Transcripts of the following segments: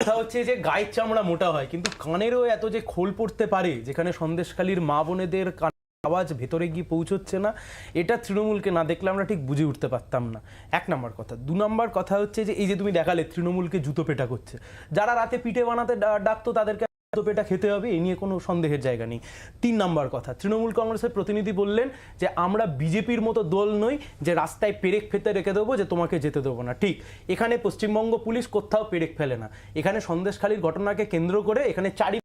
কথা হচ্ছে যে গায়ের চামড়া মোটা হয়, কিন্তু কানেরও এত যে খোল পড়তে পারে, যেখানে সন্দেশখালীর মা বোনেদের কান আওয়াজ ভেতরে গিয়ে পৌঁছচ্ছে না, এটা তৃণমূলকে না দেখলে আমরা ঠিক বুঝে উঠতে পারতাম না। এক নম্বর কথা। দু নম্বর কথা হচ্ছে যে, এই যে তুমি দেখালে তৃণমূলকে জুতো পেটা করছে। যারা রাতে পিঠে বানাতে ডাকতো তাদেরকে পেটা খেতে হবে, এ নিয়ে কোনো সন্দেহের জায়গা নেই। তিন নম্বর কথা, তৃণমূল কংগ্রেসের প্রতিনিধি বললেন যে, আমরা বিজেপির মতো দল নই যে, রাস্তায় পেরেক ফেতে রেখে দেবো যে, তোমাকে যেতে দেবো না। ঠিক, এখানে পশ্চিমবঙ্গ পুলিশ কোথাও পেরেক ফেলে না। এখানে সন্দেশখালীর ঘটনাকে কেন্দ্র করে এখানে চারি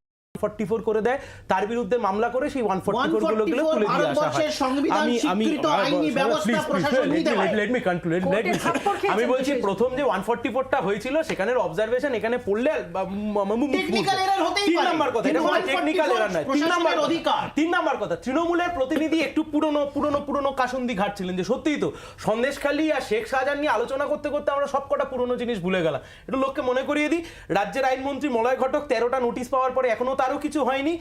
ফর্টি ফোর করে দেয় তার বিরুদ্ধে মামলা করে সেই ওয়ান ফর্টি ফোরগুলো গুলো তুলে দিয়ে আসা হয় ভারতবর্ষের সংবিধান স্বীকৃত আইনি ব্যবস্থা প্রশাসন নিতে হয়। লেট মি কনক্লুড থাপ্পড় খেয়েছেন আমি বলছি প্রথম যে ওয়ান ফর্টি ফোরটা হয়েছিল সেখানের অবজারভেশন এখানে পড়লে ম- ম- তিন। নাম্বার কথা এটা কোনো টেকনিক্যাল এরার নয় তিন নাম্বার অধিকার। তিন নাম্বার কথা তৃণমূলের প্রতিনিধি একটু পুরনো পুরনো পুরনো কাসুন্দি ঘাটছিলেন যে সত্যিই তো সন্দেশখালী আর শেখ শাহজাহান নিয়ে আলোচনা করতে করতে আমরা সবকটা পুরনো জিনিস ভুলে গেলাম একটু লোককে মনে করিয়ে দিই রাজ্যের আইনমন্ত্রী মলয় ঘটক তেরোটা নোটিশ পাওয়ার পরে এখনও তারও কিছু হয়নি।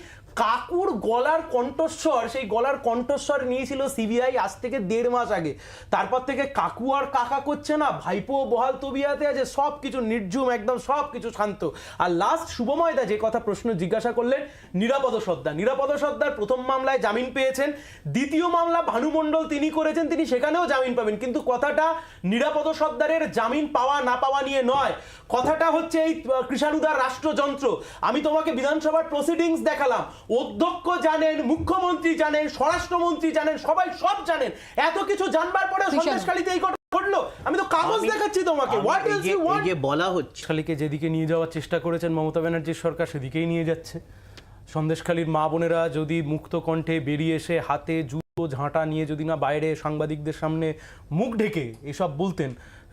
কাকুর গলার কণ্ঠস্বর, সেই গলার কণ্ঠস্বর নিয়েছিল সিবিআই আজ থেকে দেড় মাস আগে। তারপর থেকে কাকু আর কাকা করছে না, ভাইপো বহাল তবিয়াতে আছে সব কিছু নির্ঝুম, একদম সব কিছু শান্ত। আর লাস্ট শুভময়দা যে কথা প্রশ্ন জিজ্ঞাসা করলেন, নিরাপদ সর্দার নিরাপদ সর্দার প্রথম মামলায় জামিন পেয়েছেন। দ্বিতীয় মামলা ভানুমণ্ডল তিনি করেছেন, তিনি সেখানেও জামিন পাবেন। কিন্তু কথাটা নিরাপদ সর্দারের জামিন পাওয়া না পাওয়া নিয়ে নয়। কথাটা হচ্ছে এই কৃষাণুদার রাষ্ট্রযন্ত্র। আমি তোমাকে বিধানসভার প্রসিডিংস দেখালাম। অধ্যক্ষ জানেন মুখ্যমন্ত্রী জানেন স্বরাষ্ট্রমন্ত্রী জানেন সবাই সব জানেন। এত কিছু জানবার পরে। সন্দেশখালীতে এই ঘটনা ঘটলো? আমি তো কাগজ দেখাচ্ছি তোমাকে। হোয়াট ইজ ইউ ওয়ান্ট যে বলা হচ্ছে। সন্দেশখালীকে যেদিকে নিয়ে যাওয়ার চেষ্টা করেছেন মমতা ব্যানার্জির সরকার সেদিকেই নিয়ে যাচ্ছে। সন্দেশখালীর মা বোনেরা যদি মুক্ত কণ্ঠে বেরিয়ে এসে হাতে জুতো ঝাঁটা নিয়ে যদি না বাইরে সাংবাদিকদের সামনে মুখ ঢেকে এসব বলতেন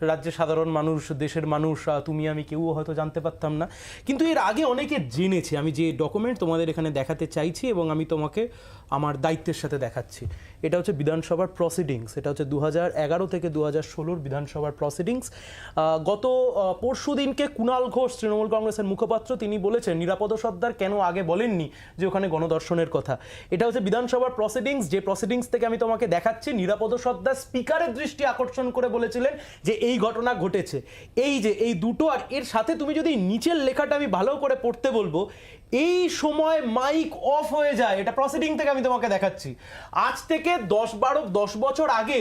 রাজ্যের সাধারণ মানুষ, দেশের মানুষ তুমি আমি কেউ হয়তো জানতে পারতাম না। কিন্তু এর আগে অনেকে জেনেছে, আমি যে ডকুমেন্ট তোমাদের এখানে দেখাতে চাইছি এবং আমি তোমাকে আমার দায়িত্বের সাথে দেখাচ্ছি। এটা হচ্ছে বিধানসভার প্রসিডিংস এটা হচ্ছে দু এগারো থেকে দু হাজার ষোলোর বিধানসভার প্রসিডিংস গত পরশু দিনকে কুণাল ঘোষ, তৃণমূল কংগ্রেসের মুখপাত্র, তিনি বলেছেন, নিরাপদ সর্দার কেন আগে বলেননি যে ওখানে গণদর্শনের কথা? এটা হচ্ছে বিধানসভার প্রসিডিংস যে প্রসিডিংস থেকে আমি তোমাকে দেখাচ্ছি, নিরাপদ সর্দার স্পিকারের দৃষ্টি আকর্ষণ করে বলেছিলেন যে এই ঘটনা ঘটেছে। এই যে, এই দুটো, আর এর সাথে তুমি যদি নিচের লেখাটা আমি ভালো করে পড়তে বলব এই সময় মাইক অফ হয়ে যায়। এটা প্রসিডিং থেকে আমি তোমাকে দেখাচ্ছি। আজ থেকে দশ বারো, দশ বছর আগে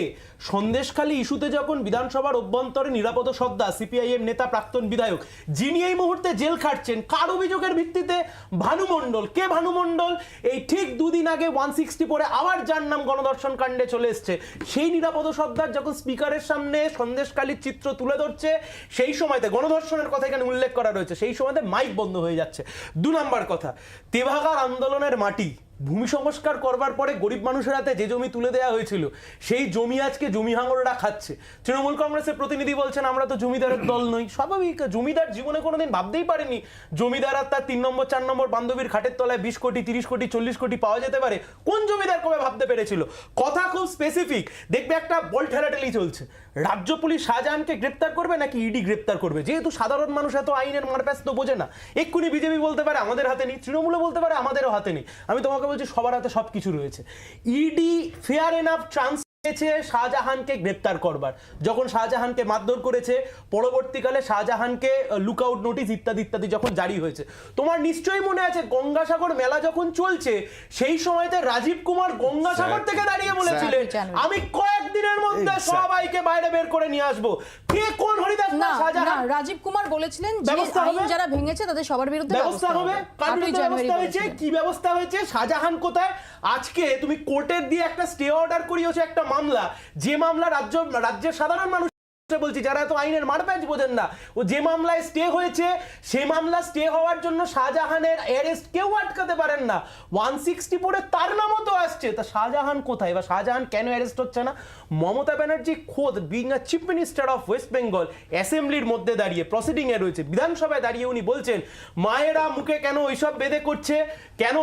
সন্দেশখালী ইস্যুতে যখন বিধানসভার অভ্যন্তরে নিরাপদ সদ্দা সিপিআইএম নেতা প্রাক্তন বিধায়ক, যিনি এই মুহূর্তে জেল খাটছেন, কার অভিযোগের ভিত্তিতে? ভানুমণ্ডল কে ভানুমণ্ডল এই ঠিক দুদিন আগে ওয়ান সিক্সটি পরে আবার যার নাম গণদর্শন কাণ্ডে চলে এসছে। সেই নিরাপদ সর্দার যখন স্পিকারের সামনে সন্দেশখালীর চিত্র তুলে ধরছে, সেই সময়তে গণদর্শনের কথা এখানে উল্লেখ করা রয়েছে। সেই সময়তে মাইক বন্ধ হয়ে যাচ্ছে। দু নাম্বার কথা। তেভাগার আন্দোলনের মাটি। ভূমি সংস্কার করবার পরে গরিব মানুষের হাতে যে জমি তুলে দেওয়া হয়েছিল, সেই জমি আজকে জমি হাঙররা খাচ্ছে। তৃণমূল কংগ্রেসের প্রতিনিধি বলছেন, আমরা তো জমিদারের দল নই। স্বাভাবিক, জমিদার জীবনে কোনোদিন ভাবতেই পারেনি, জমিদার আর তার তিন নম্বর, চার নম্বর বান্ধবীর খাটের তলায় বিশ কোটি, তিরিশ কোটি, চল্লিশ কোটি পাওয়া যেতে পারে। কোন জমিদার কবে ভাবতে পেরেছিল? কথা খুব স্পেসিফিক দেখবে একটা বল ঠেলাঠেলি চলছে। রাজ্য পুলিশ শাহজাহানকে গ্রেপ্তার করবে নাকি ইডি গ্রেপ্তার করবে? যেহেতু সাধারণ মানুষ এত আইনের মারপ্যাচ তো বোঝে না। এক্ষুনি বিজেপি বলতে পারে, আমাদের হাতে নেই। তৃণমূলও বলতে পারে, আমাদেরও হাতে নেই। আমি তোমাকে বলছি সবার হাতে সব কিছু রয়েছে ইডি ফেয়ার এনাফ চান্স পেয়েছে শাহজাহানকে গ্রেপ্তার করবার। যখন শাহজাহানকে মারধর করেছে পরবর্তীকালে শাহজাহানকে লুক আউট নোটিশ ইত্যাদি ইত্যাদি যখন জারি হয়েছে। তোমার নিশ্চয়ই মনে আছে গঙ্গাসাগর মেলা যখন চলছে সেই সময়তে রাজীব কুমার গঙ্গাসাগর থেকে দাঁড়িয়ে বলেছিলেন আমি কয়েকদিনের মধ্যে সবাইকে বাইরে বের করে নিয়ে আসব। কে কোন হরিদাস না শাহজাহান? রাজীব কুমার বলেছিলেন যে আইন যারা ভেঙেছে তাদের সবার বিরুদ্ধে ব্যবস্থা হবে? ব্যবস্থা হয়েছে? কি ব্যবস্থা হয়েছে? শাহজাহান কোথায়? আজকে তুমি কোর্টের দিয়ে একটা স্টে অর্ডার করিয়েছো একটা মামলা। যে মামলা রাজ্য, রাজ্যের সাধারণ মানুষ বলছি, যারা এত আইনের মারপ্যাচ বোঝেন না, ও যে মামলায় স্টে হয়েছে সেই মামলা স্টে হওয়ার জন্য শাহজাহানের অ্যারেস্ট কেউ আটকাতে পারেন না। ওয়ান সিক্সটি ফোরে তার নামও তো আসছে। তা শাহজাহান কোথায়? বা শাহজাহান কেন অ্যারেস্ট হচ্ছে না? মমতা ব্যানার্জি খোদ being a chief minister of West Bengal অ্যাসেম্বলির মধ্যে দাঁড়িয়ে প্রসিডিং এ রয়েছে। বিধানসভায় দাঁড়িয়ে উনি বলছেন, মায়েরা মুখে কেন ওইসব বেঁধে করছে? কেন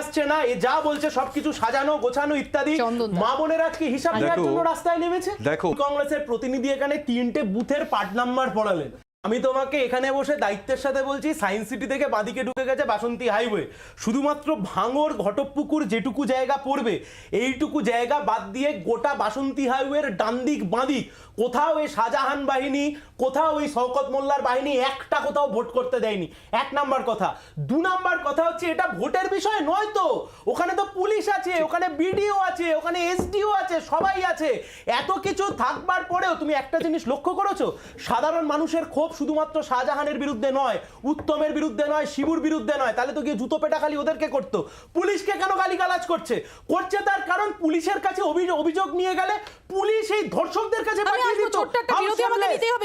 আসছে না এ যা বলছে সবকিছু সাজানো গোছানো ইত্যাদি। মা বোনের আজকে হিসাব দেওয়ার জন্য রাস্তায় নেমেছে? দেখো। কংগ্রেসের প্রতিনিধি এখানে তিনটে বুথের পার্ট নাম্বার পড়ালেন। আমি তোমাকে এখানে বসে দায়িত্বের সাথে বলছি সায়েন্স সিটি থেকে বাঁদিকে ঢুকে গেছে বাসন্তী হাইওয়ে। শুধুমাত্র ভাঙর ঘটকপুকুর যেটুকু জায়গা পড়বে, এইটুকু জায়গা বাদ দিয়ে গোটা বাসন্তী হাইওয়ের ডান্দিক বাঁদিক। কোথাও এই শাহজাহান বাহিনী, কোথাও ওই শওকত মোল্লার বাহিনী, একটা কোথাও ভোট করতে দেয়নি। এক নাম্বার কথা। দু নাম্বার কথা হচ্ছে, এটা ভোটের বিষয় নয় তো। ওখানে তো পুলিশ আছে, ওখানে বিডিও আছে, ওখানে এসডিও আছে, সবাই আছে। এত কিছু থাকবার পরেও তুমি একটা জিনিস লক্ষ্য করেছ? সাধারণ মানুষের ক্ষোভ শুধুমাত্র শাহজাহানের বিরুদ্ধে নয় উত্তমের বিরুদ্ধে নয় শিবুর বিরুদ্ধে নয়। তাহলে তো গিয়ে জুতো পেটা খালি ওদেরকে করতো? পুলিশকে কেন গালিগালাজ করছে? করছে তার কারণ পুলিশের কাছে অভিযোগ অভিযোগ নিয়ে গেলে পুলিশ এই ধর্ষকদের কাছে আমি পাঠিয়ে দিত।